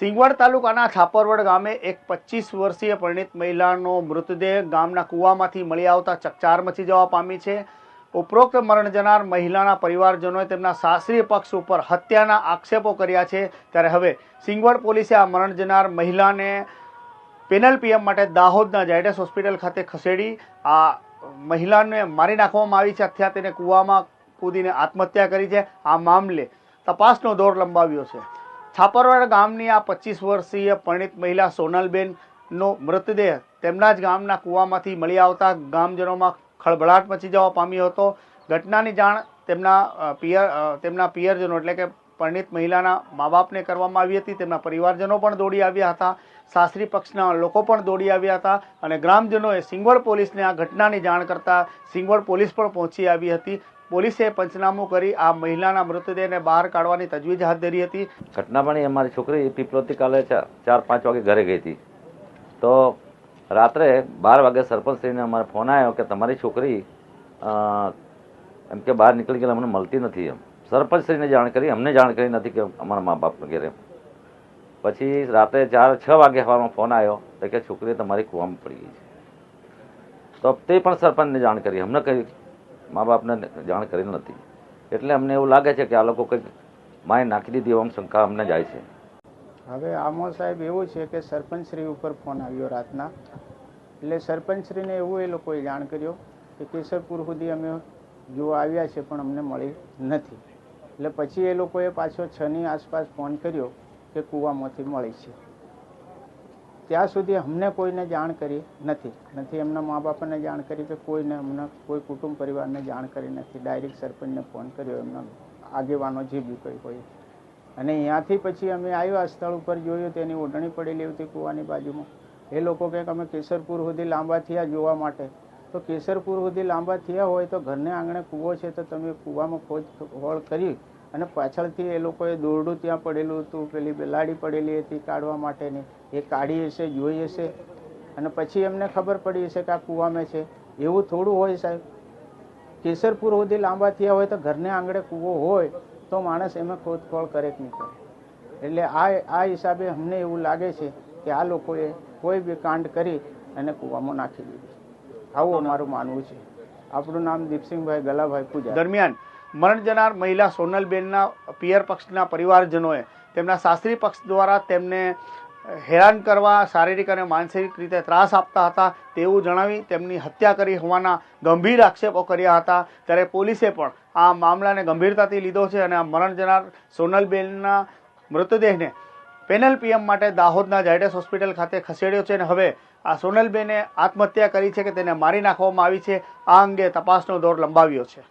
સિંગવડ તાલુકાના છાપરવડ ગામે એક પચીસ વર્ષીય પરિણીત મહિલાનો મૃતદેહ ગામના કૂવામાંથી મળી આવતા ચકચાર મચી જવા પામી છે. ઉપરોક્ત મરણ જનાર મહિલાના પરિવારજનોએ તેમના સાસરી પક્ષ ઉપર હત્યાના આક્ષેપો કર્યા છે. ત્યારે હવે સિંગવડ પોલીસે આ મરણ જનાર મહિલાને પેનલ પીએમ માટે દાહોદના જાયડસ હોસ્પિટલ ખાતે ખસેડી, આ મહિલાને મારી નાખવામાં આવી છે. અથવા તેને કૂવામાં કૂદીને આત્મહત્યા કરી છે. આ મામલે તપાસનો દોર લંબાવ્યો છે. છાપરવાડ ગામની આ પચીસ વર્ષીય પરિણિત મહિલા સોનલબેનનો મૃતદેહ તેમના જ ગામના કૂવામાંથી મળી આવતા ગામજનોમાં ખળભળાટ મચી જવા પામ્યો હતો. ઘટનાની જાણ તેમના પિયર તેમના પિયરજનો એટલે કે પરિણીત મહિલાના મા બાપને કરવામાં આવી હતી. તેમના પરિવારજનો પણ દોડી આવ્યા હતા. સાસરી પક્ષના લોકો પણ દોડી આવ્યા હતા અને ગ્રામજનોએ સિંગવડ પોલીસને આ ઘટનાની જાણ કરતાં સિંગવડ પોલીસ પણ પહોંચી આવી હતી. પોલીસે પંચનામું કરી આ મહિલાના મૃતદેહને બહાર કાઢવાની તજવીજ હાથ ધરી હતી. ઘટના એ અમારી છોકરી પીપલોથી કાલે ચાર, પાંચ વાગે ઘરે ગઈ હતી. તો રાત્રે બાર વાગે સરપંચશ્રીને અમારે ફોન આવ્યો કે તમારી છોકરી એમ કે બહાર નીકળી ગયેલા અમને મળતી નથી એમ. સરપંચશ્રીને જાણ કરી, અમને જાણ કરી નથી કે અમારા મા બાપ વગેરે. પછી રાત્રે ચાર, છ વાગે સવારમાં ફોન આવ્યો તો કે છોકરી તમારી કૂવામાં પડી ગઈ છે. તો તે પણ સરપંચને જાણ કરી. અમને કઈ મા બાપને જાણ કરી નથી. એટલે અમને એવું લાગે છે કે આ લોકો કંઈક માય નાખી દીધી એમ શંકા અમને જાય છે. હવે આમાં સાહેબ એવું છે કે સરપંચશ્રી ઉપર ફોન આવ્યો રાતના. એટલે સરપંચશ્રીને એવું એ લોકોએ જાણ કર્યો કે કેશરપુર સુધી અમે જોવા આવ્યા છે પણ અમને મળી નથી. એટલે પછી એ લોકોએ પાછો છની આસપાસ ફોન કર્યો કે કૂવામાંથી મળી છે. ત્યાં સુધી અમને કોઈને જાણ કરી નથી. નથી એમના મા બાપને જાણ કરી કે કોઈને અમને કોઈ કુટુંબ પરિવારને જાણ કરી નથી. ડાયરેક્ટ સરપંચને ફોન કર્યો એમના આગેવાનો જે બી કોઈ હોય. અને અહીંયાથી પછી અમે આવ્યા સ્થળ ઉપર જોયું, તેની ઓઢણી પડેલી હતી કૂવાની બાજુમાં. એ લોકો કે અમે કેસરપુર સુધી લાંબા થયા જોવા માટે તો કેસરપુર સુધી લાંબા થયા હોય તો ઘરને આંગણે કૂવો છે તો તમે કૂવામાં ખોજ હોળ કરી અને પાછળથી એ લોકોએ દોરડું ત્યાં પડેલું હતું, પેલી બેલાડી પડેલી હતી કાઢવા માટેની. એ કાઢી હશે, જોઈ હશે અને પછી એમને ખબર પડી હશે કે આ કૂવામાં છે. એવું થોડું હોય સાહેબ. કેસરપુર સુધી લાંબા થયા હોય તો ઘરને આંગણે કૂવો હોય તો માણસ એમાં ખોદખોળ કરે કે નહીં કરે. એટલે આ આ હિસાબે અમને એવું લાગે છે કે આ લોકોએ કોઈ બી કાંડ કરી અને કૂવામાં નાખી દીધું આવું અમારું માનવું છે. આપણું નામ દીપસિંહભાઈ ગલાભાઈ પૂજા. દરમિયાન મરણ જનાર મહિલા સોનલબેનના પિયર પક્ષના પરિવારજનોએ તેમના સાસરી પક્ષ દ્વારા તેમને હેરાન કરવા શારીરિક અને માનસિક રીતે ત્રાસ આપતા હતા તેવું જણાવી તેમની હત્યા કરી હોવાના ગંભીર આક્ષેપો કર્યા હતા. ત્યારે પોલીસે પણ આ મામલાને ગંભીરતાથી લીધો છે અને આ મરણ જનાર સોનલબેનના મૃતદેહને પેનલ પીએમ માટે દાહોદના જાયડેસ હોસ્પિટલ ખાતે ખસેડ્યો છે અને હવે આ સોનલબેને આત્મહત્યા કરી છે કે તેને મારી નાખવામાં આવી છે? આ અંગે તપાસનો દોર લંબાવ્યો છે.